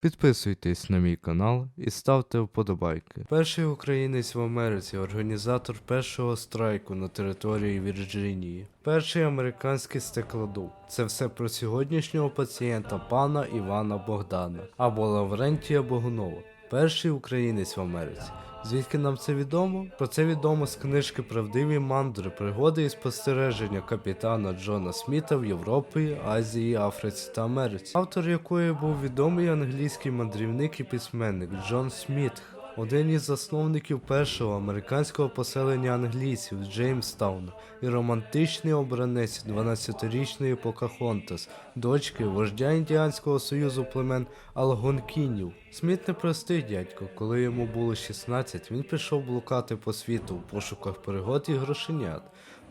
Підписуйтесь на мій канал і ставте вподобайки. Перший українець в Америці, організатор першого страйку на території Вірджинії. Перший американський стеклодув. Це все про сьогоднішнього пацієнта пана Івана Богдана або Лаврентія Богунова. Перший українець в Америці. Звідки нам це відомо? Про це відомо з книжки Правдиві мандри, пригоди і спостереження капітана Джона Сміта в Європі, Азії, Африці та Америці, автор якої був відомий англійський мандрівник і письменник Джон Сміт. Один із засновників першого американського поселення англійців Джеймстауна і романтичний обранець 12-річної Покахонтас, дочки вождя індіанського союзу племен Алгонкінів. Сміт непростий дядько. Коли йому було 16, він пішов блукати по світу в пошуках пригод і грошенят.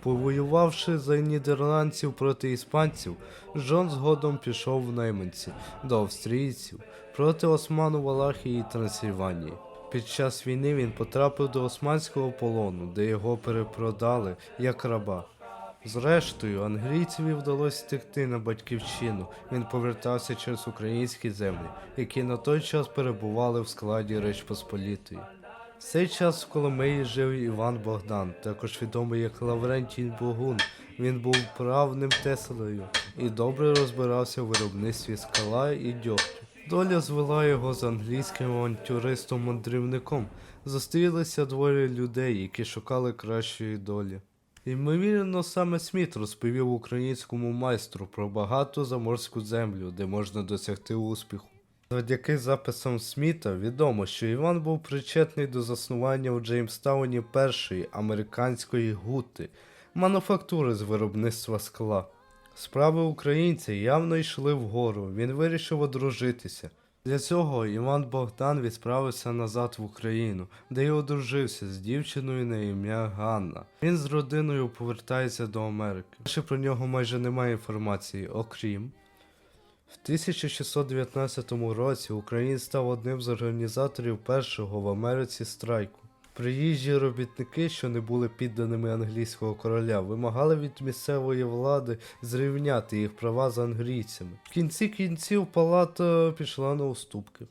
Повоювавши за нідерландців проти іспанців, Джон згодом пішов в найманці до австрійців проти Осману Валахії і Трансильванії. Під час війни він потрапив до османського полону, де його перепродали як раба. Зрештою, англійцеві вдалося втекти на батьківщину. Він повертався через українські землі, які на той час перебували в складі Реч Посполітої. Цей час в Коломиї жив Іван Богдан, також відомий як Лаврентій Богун. Він був правним теслею і добре розбирався в виробництві скала і дьогтю. Доля звела його з англійським авантюристом-мандрівником. Зустрілися двоє людей, які шукали кращої долі. Ймовірно, саме Сміт розповів українському майстру про багату заморську землю, де можна досягти успіху. Завдяки записам Сміта відомо, що Іван був причетний до заснування у Джеймстауні першої американської гути мануфактури з виробництва скла. Справи українця явно йшли вгору, він вирішив одружитися. Для цього Іван Богдан відправився назад в Україну, де й одружився з дівчиною на ім'я Ганна. Він з родиною повертається до Америки. Більше про нього майже немає інформації, окрім. В 1619 році Україн став одним з організаторів першого в Америці страйку. Приїжджі робітники, що не були підданими англійського короля, вимагали від місцевої влади зрівняти їх права з англійцями. В кінці кінців палата пішла на уступки.